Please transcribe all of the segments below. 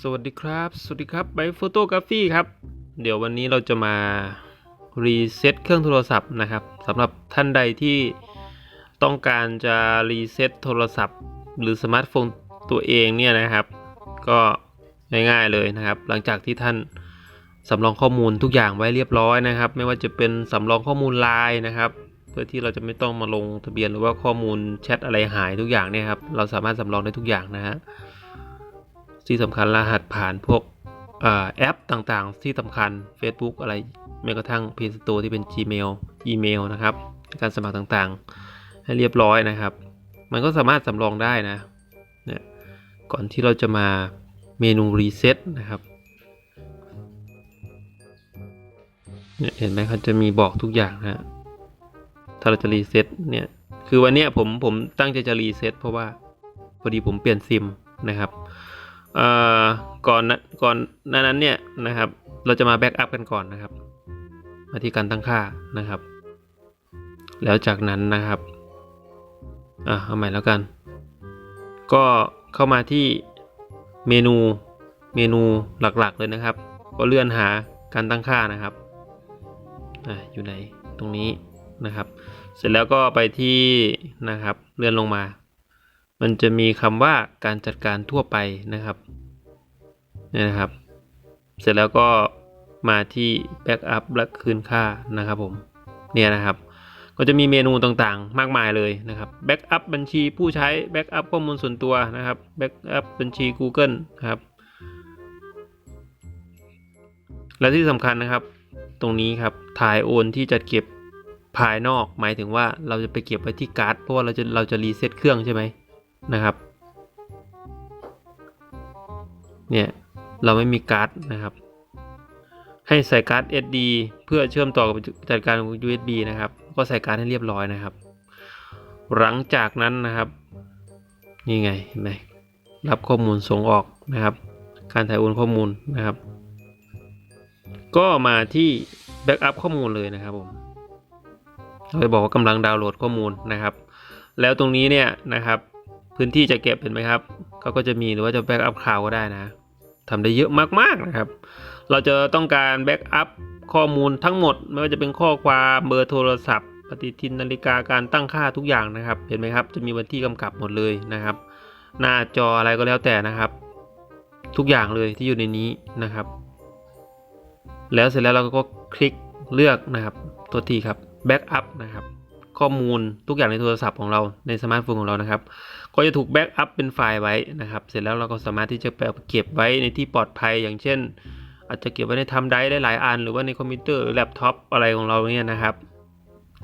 สวัสดีครับ สวัสดีครับไบโฟโตกราฟีครับ เดี๋ยววันนี้เราจะมารีเซ็ตเครื่องโทรศัพท์นะครับสำหรับท่านใดที่ต้องการจะรีเซ็ตโทรศัพท์ หรือสมาร์ทโฟนตัวเองเนี่ยนะครับ ก็ง่ายๆเลยนะครับ หลังจากที่ท่านสำรองข้อมูลทุกอย่างไว้เรียบร้อยนะครับ ไม่ว่าจะเป็นสำรองข้อมูลไลน์นะครับ เพื่อที่เราจะไม่ต้องมาลงทะเบียนหรือว่าข้อมูลแชทอะไรหายทุกอย่างเนี่ยครับเราสามารถสำรองได้ทุกอย่างนะฮะ ที่สำคัญรหัสผ่านพวกอแอปต่างๆ ที่สำคัญ Facebook อะไรแม้กระทั่ง Play Store ที่เป็น Gmail อีเมลนะครับการสมัครต่างๆ ให้เรียบร้อยนะครับ มันก็สามารถสำรองได้นะเนี่ยก่อนที่เราจะมาเมนูรีเซ็ตนะครับเนี่ยเห็นไหมเขาจะมีบอกทุกอย่างนะถ้าเราจะรีเซ็ตเนี่ยคือวันนี้ผมผมตั้งใจจะรีเซ็ตเพราะว่าพอดีผมเปลี่ยนซิมนะครับ ก่อนนะก่อนหน้านั้นเนี่ยนะครับ เราจะมาแบ็กอัพกันก่อนนะครับ มาที่การตั้งค่านะครับ แล้วจากนั้นนะครับอะเอาใหม่แล้วกัน ก็เข้ามาที่เมนูเมนูหลักๆเลยนะครับ ก็เลื่อนหาการตั้งค่านะครับอะอยู่ไหนตรงนี้นะครับ เสร็จแล้วก็ไปที่นะครับเลื่อนลงมา มันจะมีคำว่าการจัดการทั่วไปนะครับนี่นะครับ เสร็จแล้วก็มาที่ Backup และคืนค่านะครับผมเนี่ยนะครับ ก็จะมีเมนูต่างๆ มากมายเลยนะครับ Backup บัญชีผู้ใช้ Backup ข้อมูลส่วนตัวนะครับ Backup บัญชี Google นะครับ และที่สำคัญนะครับ ตรงนี้ครับถ่ายโอนที่จะเก็บภายนอก หมายถึงว่าเราจะไปเก็บไว้ที่การ์ดเพราะว่าเราจะเราจะรีเซ็ตเครื่องใช่ไหม นะครับ เนี่ย เราไม่มีการ์ดนะครับ ให้ใส่การ์ด SD เพื่อเชื่อมต่อกับจัดการ USB นะครับ ก็ใส่การ์ดให้เรียบร้อยนะครับ หลังจากนั้นนะครับ นี่ไงเห็นไหมรับข้อมูลส่งออกนะครับ การถ่ายโอนข้อมูลนะครับ ก็มาที่แบ็กอัพข้อมูลเลยนะครับผมเราจะบอกว่ากำลังดาวน์โหลดข้อมูลนะครับ แล้วตรงนี้เนี่ยนะครับ พื้นที่จะเก็บเห็นไหมครับเขาก็จะมีหรือว่าจะแบ็กอัพคลาวก็ได้นะทำได้เยอะมากๆนะครับ เราจะต้องการแบ็กอัพข้อมูลทั้งหมด ไม่ว่าจะเป็นข้อความเบอร์โทรศัพท์ ปฏิทินนาฬิกาการตั้งค่าทุกอย่างนะครับ เห็นไหมครับ จะมีวันที่กำกับหมดเลยนะครับ หน้าจออะไรก็แล้วแต่นะครับ ทุกอย่างเลยที่อยู่ในนี้นะครับ แล้วเสร็จแล้วเราก็คลิกเลือกนะครับ ตัวทีครับแบ็กอัพนะครับ ข้อมูลทุกอย่างในโทรศัพท์ของเราในสมาร์ทโฟนของเรานะครับ ก็จะถูกแบ็กอัพเป็นไฟล์ไว้นะครับ เสร็จแล้วเราก็สามารถที่จะไปเก็บไว้ในที่ปลอดภัยอย่างเช่น อาจจะเก็บไว้ในทำไดร์ได้หลายอัน หรือว่าในคอมพิวเตอร์หรือแล็ปท็อปอะไรของเราเนี่ยนะครับ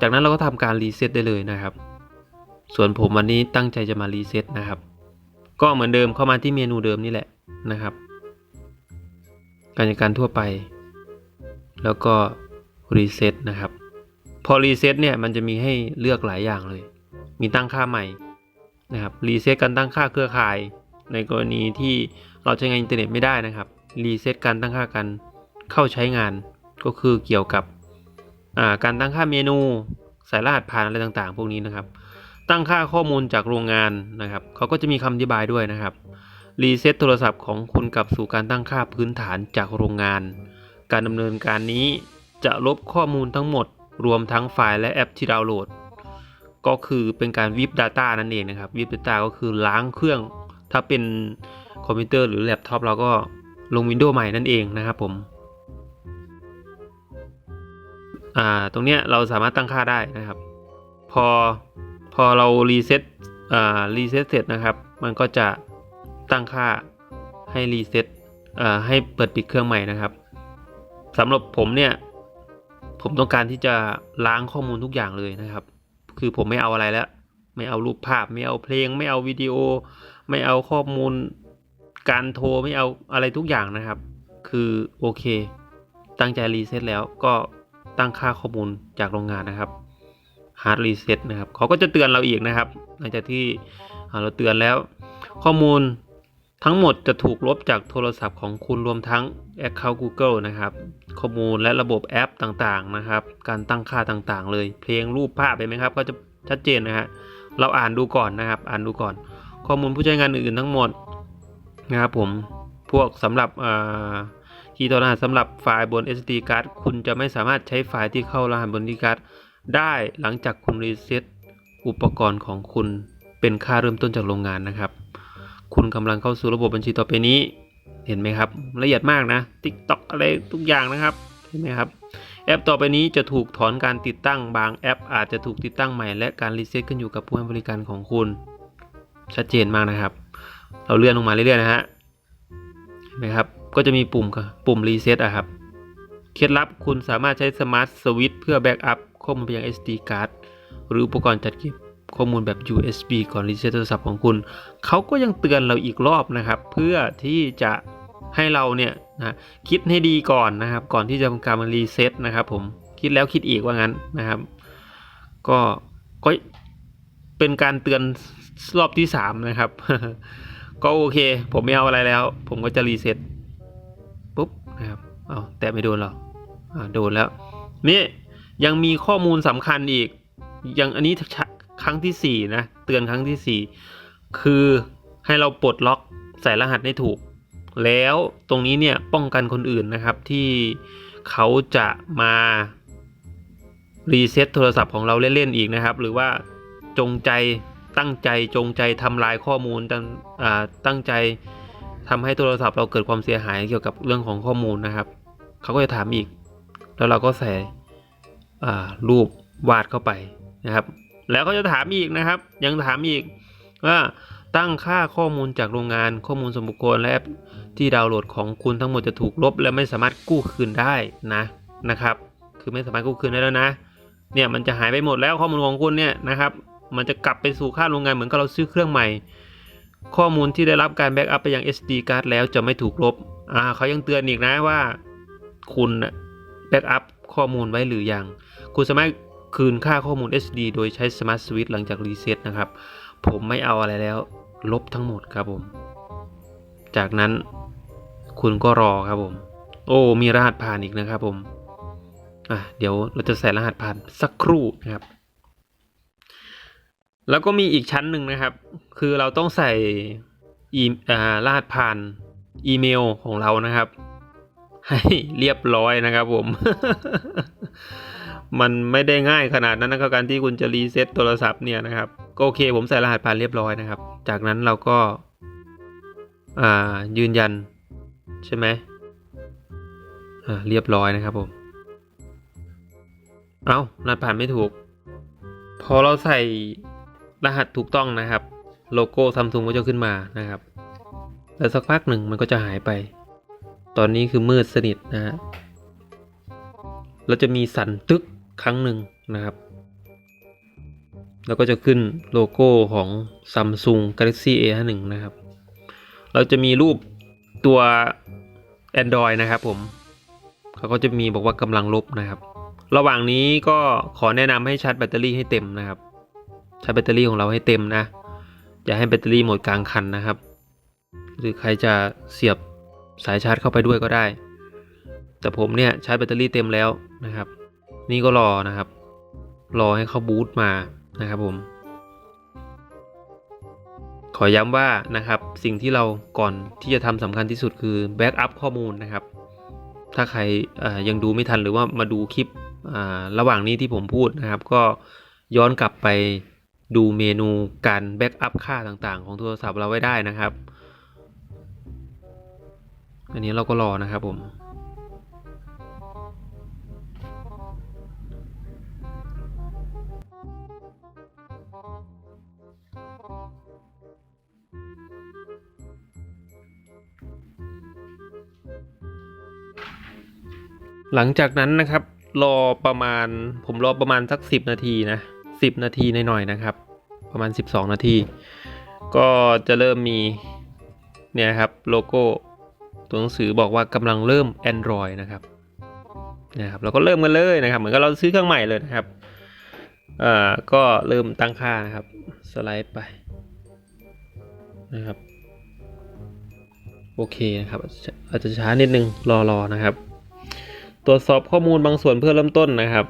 จากนั้นเราก็ทำการรีเซ็ตได้เลยนะครับ ส่วนผมวันนี้ตั้งใจจะมารีเซ็ตนะครับ ก็เหมือนเดิมเข้ามาที่เมนูเดิมนี่แหละนะครับ การจัดการทั่วไป แล้วก็รีเซ็ตนะครับ พอรีเซ็ตเนี่ยมันจะมีให้เลือกหลายอย่างเลย มีตั้งค่าใหม่ นะครับรีเซ็ตการตั้งค่าเครือข่าย ในกรณีที่เราใช้งานอินเทอร์เน็ตไม่ได้นะครับรีเซ็ตการตั้งค่าการเข้าใช้งานก็คือเกี่ยวกับการตั้งค่าเมนูใส่รหัสผ่านอะไรต่างๆ พวกนี้นะครับ ตั้งค่าข้อมูลจากโรงงานนะครับเขาก็จะมีคำอธิบายด้วยนะครับรีเซ็ตโทรศัพท์ของคุณกลับสู่การตั้งค่าพื้นฐานจากโรงงาน การดำเนินการนี้จะลบข้อมูลทั้งหมด รวมทั้งไฟล์และแอปที่ดาวน์โหลด ก็คือเป็นการวิบ Data นั่นเองนะครับวิบ Data ก็คือล้างเครื่อง ถ้าเป็นคอมพิวเตอร์หรือแล็ปท็อปเราก็ลง Windows ใหม่นั่นเองนะครับผมตรงเนี้ยเราสามารถตั้งค่าได้นะครับ พอพอเรารีเซ็ตรีเซ็ตเสร็จนะครับ มันก็จะตั้งค่าให้รีเซ็ตให้เปิดปิดเครื่องใหม่นะครับสำหรับผมเนี่ยผมต้องการที่จะล้างข้อมูลทุกอย่างเลยนะครับ คือผมไม่เอาอะไรแล้ว ไม่เอารูปภาพ ไม่เอาเพลง ไม่เอาวิดีโอ ไม่เอาข้อมูล การโทรไม่เอาอะไรทุกอย่างนะครับ คือโอเค ตั้งใจรีเซ็ตแล้วก็ตั้งค่าข้อมูลจากโรงงานนะครับฮาร์ดรีเซ็ตนะครับเขาก็จะเตือนเราอีกนะครับ หลังจากที่เราเตือนแล้ว ข้อมูล ทั้งหมดจะถูกลบจากโทรศัพท์ของคุณรวมทั้ง Account Google นะครับ ข้อมูลและระบบแอปต่างๆนะครับ การตั้งค่าต่างๆ เลย เพลงรูปภาพเห็นไหมครับ ก็จะชัดเจนนะฮะ เราอ่านดูก่อนนะครับ อ่านดูก่อน ข้อมูลผู้ใช้งานอื่นๆทั้งหมดนะครับผม พวกสำหรับคีย์ตัวรหัสสำหรับไฟล์บน SD card คุณจะไม่สามารถใช้ไฟล์ที่เข้ารหัสบน SD card ได้หลังจากคุณรีเซ็ตอุปกรณ์ของคุณเป็นค่าเริ่มต้นจากโรงงานนะครับ คุณกำลังเข้าสู่ระบบบัญชีต่อไปนี้ เห็นไหมครับ ละเอียดมากนะ TikTok อะไรทุกอย่างนะครับ เห็นไหมครับ แอปต่อไปนี้จะถูกถอนการติดตั้งบางแอป อาจจะถูกติดตั้งใหม่และการรีเซ็ตขึ้นอยู่กับผู้ให้บริการของคุณ ชัดเจนมากนะครับ เราเลื่อนลงมาเรื่อยๆนะฮะ เห็นไหมครับ ก็จะมีปุ่มกับปุ่มรีเซ็ตอะครับ เคล็ดลับคุณสามารถใช้สมาร์ทสวิตช์เพื่อแบ็กอัพข้อมูลไปยัง SD card หรืออุปกรณ์จัดเก็บ ข้อมูลแบบ USB ก่อนรีเซ็ตโทรศัพท์ของคุณ เขาก็ยังเตือนเราอีกรอบนะครับ เพื่อที่จะให้เราเนี่ยนะคิดให้ดีก่อนนะครับ ก่อนที่จะทำการรีเซ็ตนะครับผมคิดแล้วคิดอีกว่างั้นนะครับ ก็ก็เป็นการเตือนรอบที่สามนะครับ ก็โอเค ผมไม่เอาอะไรแล้ว ผมก็จะรีเซ็ตปุ๊บนะครับเอาแต่ไม่โดนหรอกอ่าโดนแล้ว นี่ยังมีข้อมูลสำคัญอีกยังอันนี้ รั้งที่สี่นะ เตือนครั้งที่สี่คือให้เราปลดล็อกใส่รหัสให้ถูก แล้วตรงนี้เนี่ยป้องกันคนอื่นนะครับที่เขาจะมารีเซ็ตโทรศัพท์ของเราเล่นๆอีกนะครับ หรือว่าจงใจตั้งใจจงใจทำลายข้อมูลตั้งตั้งใจทำให้โทรศัพท์เราเกิดความเสียหายเกี่ยวกับเรื่องของข้อมูลนะครับ เขาก็จะถามอีก แล้วเราก็ใส่รูปวาดเข้าไปนะครับ แล้วก็จะถามอีกนะครับ ยังถามอีกว่าตั้งค่าข้อมูลจากโรงงานข้อมูลส่วนบุคคลและแอปที่ดาวน์โหลดของคุณทั้งหมดจะถูกลบ และไม่สามารถกู้คืนได้นะนะครับ คือไม่สามารถกู้คืนได้แล้วนะ เนี่ยมันจะหายไปหมดแล้วข้อมูลของคุณเนี่ยนะครับ มันจะกลับไปสู่ค่าโรงงานเหมือนกับเราซื้อเครื่องใหม่ ข้อมูลที่ได้รับการแบ็กอัพไปยัง SD card แล้วจะไม่ถูกลบอ่าเขายังเตือนอีกนะว่า คุณแบ็กอัพข้อมูลไว้หรือยังคุณสามารถ คืนค่าข้อมูล SD โดยใช้ Smart Switch หลังจากรีเซ็ตนะครับ ผมไม่เอาอะไรแล้ว ลบทั้งหมดครับผม จากนั้นคุณก็รอครับผม โอ้ มีรหัสผ่านอีกนะครับผม อะ เดี๋ยวเราจะใส่รหัสผ่านสักครู่นะครับ แล้วก็มีอีกชั้นหนึ่งนะครับ คือเราต้องใส่อีอ่ารหัสผ่านอีเมลของเรานะครับ ให้เรียบร้อยนะครับผม มันไม่ได้ง่ายขนาดนั้นนะครับการที่คุณจะรีเซ็ตโทรศัพท์เนี่ยนะครับก็โอเคผมใส่รหัสผ่านเรียบร้อยนะครับ จากนั้นเราก็อ่ายืนยันใช่ไหมอ่าเรียบร้อยนะครับผม เอา้ารหัสผ่านไม่ถูก พอเราใส่รหัสถูกต้องนะครับ โลโก้ซัมซุงก็จะขึ้นมานะครับ แล้วสักพักหนึ่งมันก็จะหายไป ตอนนี้คือมืดสนิทนะฮะแล้วจะมีสั่นตึก ครั้งหนึ่งนะครับ แล้วก็จะขึ้นโลโก้ของ Samsung Galaxy A51 นะครับ เราจะมีรูปตัว Android นะครับผมเขาก็จะมีบอกว่ากำลังลบนะครับ ระหว่างนี้ก็ขอแนะนำให้ชาร์จแบตเตอรี่ให้เต็มนะครับชาร์จแบตเตอรี่ของเราให้เต็มนะ อย่าให้แบตเตอรี่หมดกลางคันนะครับ หรือใครจะเสียบสายชาร์จเข้าไปด้วยก็ได้ แต่ผมเนี่ยชาร์จแบตเตอรี่เต็มแล้วนะครับ นี่ก็รอนะครับ รอให้เขาบูตมานะครับผมขอย้ำว่านะครับสิ่งที่เราก่อนที่จะทำสำคัญที่สุดคือแบ็กอัพข้อมูลนะครับ ถ้าใครยังดูไม่ทันหรือว่ามาดูคลิประหว่างนี้ที่ผมพูดนะครับ ก็ย้อนกลับไปดูเมนูการแบ็กอัพค่าต่างๆ ของโทรศัพท์เราไว้ได้นะครับ อันนี้เราก็รอนะครับผม หลังจากนั้นนะครับ รอประมาณผมรอประมาณสัก 10 นาทีนะ10 นาทีหน่อยๆนะครับ ประมาณ 12 นาที ก็จะเริ่มมีเนี่ยครับโลโก้ตัวหนังสือบอกว่ากำลังเริ่ม Android นะครับนะครับเราก็เริ่มกันเลยนะครับ เหมือนกับเราซื้อเครื่องใหม่เลยนะครับเอ่าก็เริ่มตั้งค่านะครับสไลด์ไปนะครับโอเคนะครับอาจจะช้านิดนึงรอๆนะครับ ตรวจสอบข้อมูลบางส่วนเพื่อเริ่มต้นนะครับ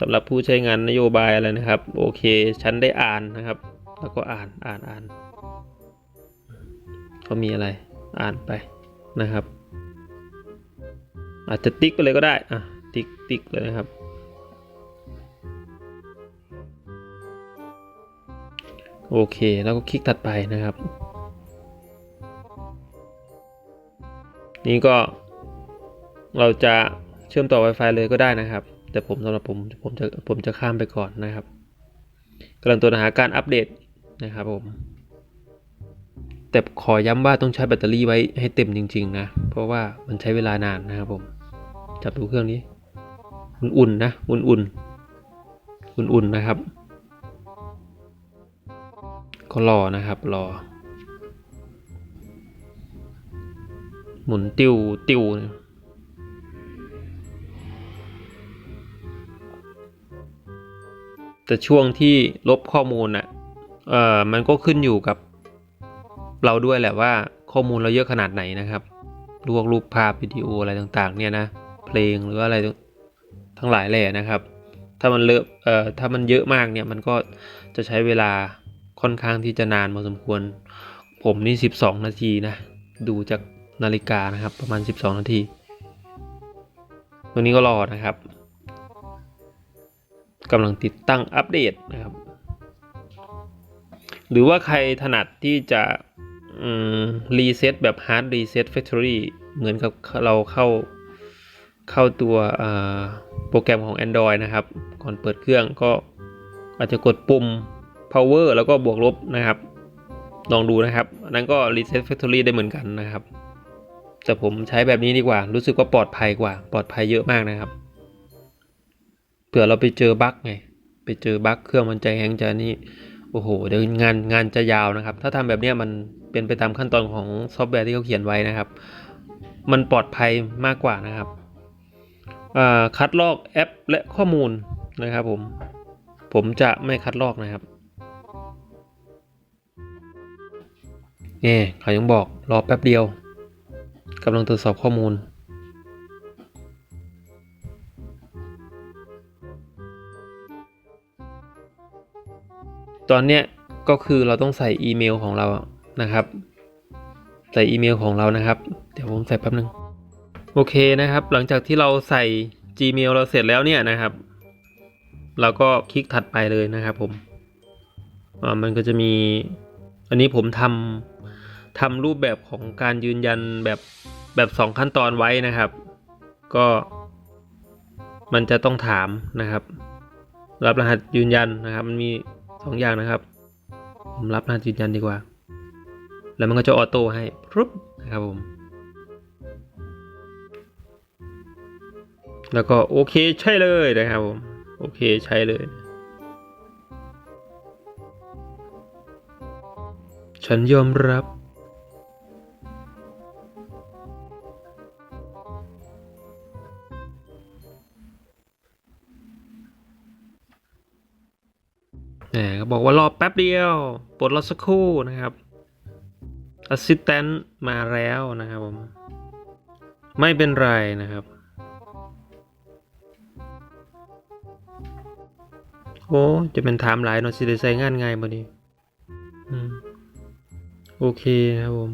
สำหรับผู้ใช้งานนโยบายอะไรนะครับ โอเคฉันได้อ่านนะครับ แล้วก็อ่านอ่านอ่านเขามีอะไรอ่านไปนะครับ อาจจะติ๊กไปเลยก็ได้อะติ๊กติ๊กเลยนะครับ โอเคแล้วก็คลิกถัดไปนะครับ นี่ก็เราจะ เชื่อมต่อ Wi-Fi เลยก็ได้นะครับ แต่ผมสำหรับผมผมจะผมจะข้ามไปก่อนนะครับกำลังตรวหาการอัปเดตนะครับผม แต่ขอย้ำว่าต้องใช้แบตเตอรี่ไว้ให้เต็มจริง ๆ นะ เพราะว่ามันใช้เวลานานนะครับผม จับดูเครื่องนี้ อุ่นๆนะ อุ่นๆ อุ่นๆนะครับ ก็รอนะครับรอ หมุนติวติวนะ แต่ช่วงที่ลบข้อมูลน่ะเอ่อมันก็ขึ้นอยู่กับ เราด้วยแหละว่าข้อมูลเราเยอะขนาดไหนนะครับลวกรูปภาพวิดีโออะไรต่างๆ เนี่ยนะเพลงหรืออะไรทั้งหลายแหล่นะครับ ถ้ามันเลอะเอ่อถ้ามันเยอะมากเนี่ยมันก็จะใช้เวลาค่อนข้างที่จะนานพอสมควร ผมนี่ 12 นาทีนะดูจากนาฬิกานะครับประมาณ 12 นาทีตรงนี้ก็รอนะครับ กำลังติดตั้งอัปเดตนะครับ หรือว่าใครถนัดที่จะรีเซ็ตแบบฮาร์ดรีเซ็ตแฟคทอรี่เหมือนกับเราเข้าเข้าตัวโปรแกรมของ Android นะครับ ก่อนเปิดเครื่องก็อาจจะกดปุ่ม power แล้วก็บวกลบนะครับ ลองดูนะครับนนั้นก็ reset factory ได้เหมือนกันนะครับ แต่ผมใช้แบบนี้ดีกว่า รู้สึกว่าปลอดภัยกว่า ปลอดภัยเยอะมากนะครับ เผื่อเราไปเจอบั๊กไง ไปเจอบั๊กเครื่องมันจะแฮงจะนี่ โอ้โห เดี๋ยวงานงานจะยาวนะครับ ถ้าทำแบบนี้มันเป็นไปตามขั้นตอนของซอฟต์แวร์ที่เขาเขียนไว้นะครับ มันปลอดภัยมากกว่านะครับ คัดลอกแอปและข้อมูลนะครับผม ผมจะไม่คัดลอกนะครับนี่เขายังบอกรอแป๊บเดียวกำลังตรวจสอบข้อมูล ตอนเนี้ยก็คือเราต้องใส่อีเมลของเรานะครับ ใส่อีเมลของเรานะครับ เดี๋ยวผมใส่แป๊บนึงโอเคนะครับ หลังจากที่เราใส่ Gmail เราเสร็จแล้วเนี่ยนะครับ เราก็คลิกถัดไปเลยนะครับผมอ่ามันก็จะมี อันนี้ผมทำทำรูปแบบของการยืนยันแบบแบบสองขั้นตอนไว้นะครับ ก็มันจะต้องถามนะครับ รับรหัสยืนยันนะครับ มันมี สองอย่างนะครับ ผมรับรหัสยืนยันดีกว่า แล้วมันก็จะออโต้ให้ปุ๊บนะครับผม แล้วก็โอเคใช่เลยนะครับผม โอเคใช่เลย ฉันยอมรับ เดียวปลดรอสักครู่นะครับ Assistant มาแล้วนะครับผม ไม่เป็นไรนะครับ โอ้ จะเป็นถามหลายเนาะสิได้ใส่งานง่ายบ่ดีโอเคนะครับผม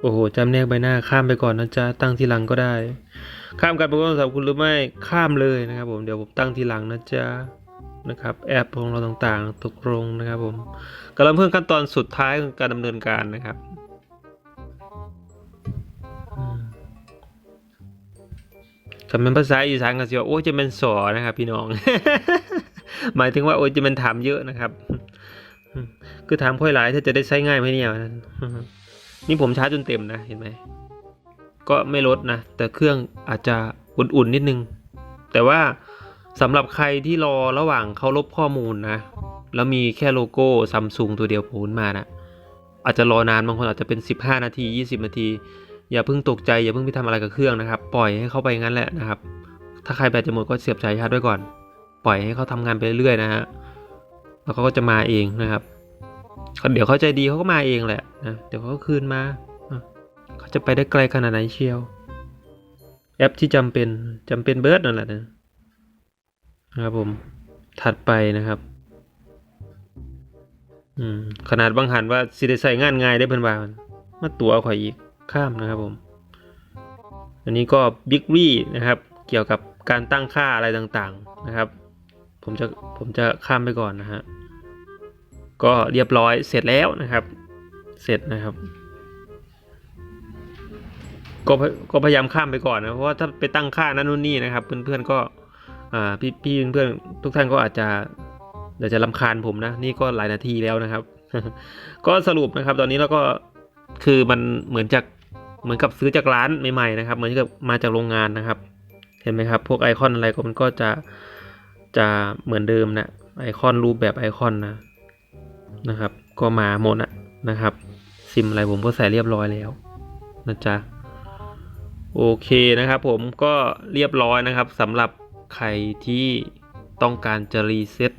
โอ้โหจำแนกใบหน้าข้ามไปก่อนนะจ๊ะ ตั้งทีหลังก็ได้ ข้ามการเป็นโทรศัพท์คุณหรือไม่ข้ามเลยนะครับผม เดี๋ยวผมตั้งทีหลังนะจ๊ะ นะครับแอปของเราต่างๆ ตกลงนะครับผมกำลังเพิ่มขั้นตอนสุดท้ายของการดำเนินการนะครับคำเป็นภาษาอีสานก็สิว่าโอ้จะเป็นสอนะครับ พี่น้อง หมายถึงว่าโอ้จะเป็นถามเยอะนะครับ คือถามค่อยหลายถ้าจะได้ใช้ง่ายไหมเนี่ยนี่ผมชาร์จจนเต็มนะเห็นไหมก็ไม่ลดนะ แต่เครื่องอาจจะอุ่นๆนิดนึง แต่ว่า สำหรับใครที่รอระหว่างเขาลบข้อมูลนะ แล้วมีแค่โลโก้ซัมซุงตัวเดียวโผล่ขึ้นมานะอาจจะรอนานบางคนอาจจะเป็น 15 นาที 20 นาที อย่าเพิ่งตกใจอย่าเพิ่งไปทำอะไรกับเครื่องนะครับ ปล่อยให้เขาไปงั้นแหละนะครับ ถ้าใครแบตจะหมดก็เสียบสายชาร์จไว้ก่อน ปล่อยให้เขาทำงานไปเรื่อยนะฮะแล้วเขาก็จะมาเองนะครับเดี๋ยวเขาใจดีเขาก็มาเองแหละนะเดี๋ยวเขาก็คืนมาเขาจะไปได้ไกลขนาดไหนเชียว แอปที่จำเป็นจำเป็นเบิร์ดนั่นแหละนะ นะครับผมถัดไปนะครับอืมขนาดบางหันว่าสิได้ใส่งานง่ายได้เพิ่นว่ามันมาตัวข่อยอีกข้ามนะครับผม อันนี้ก็บิ๊กวี่นะครับ เกี่ยวกับการตั้งค่าอะไรต่างๆนะครับ ผมจะผมจะข้ามไปก่อนนะฮะก็เรียบร้อยเสร็จแล้วนะครับ เสร็จนะครับ ก็พยก็พยายามข้ามไปก่อนนะเพราะว่าถ้าไปตั้งค่านั่นนู่นนี่นะครับ เพื่อนๆก็ อ่าพี่พี่เพื่อนๆทุกท่านก็อาจจะเดี๋ยวจะลำคาญผมนะ นี่ก็หลายนาทีแล้วนะครับ ก็สรุปนะครับ ตอนนี้เราก็คือมันเหมือนจากเหมือนกับซื้อจากร้านใหม่ๆนะครับ เหมือนกับมาจากโรงงานนะครับ เห็นไหมครับ พวกไอคอนอะไรก็มันก็จะจะเหมือนเดิมนะไอคอนรูปแบบไอคอนนะนะครับ ก็มาหมดอะนะครับ ซิมอะไรผมก็ใส่เรียบร้อยแล้วนะจ๊ะโอเคนะครับ ผมก็เรียบร้อยนะครับสำหรับ ใครที่ต้องการจะรีเซ็ต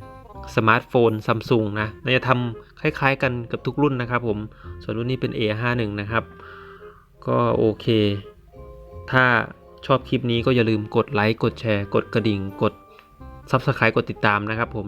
สมาร์ทโฟนซัมซุงนะน่าจะทำคล้ายๆกันกับทุกรุ่นนะครับผม ส่วนรุ่นนี้เป็น A51 นะครับ ก็โอเค ถ้าชอบคลิปนี้ก็อย่าลืมกดไลค์ กดแชร์ กดกระดิ่ง กด Subscribe กดติดตามนะครับผม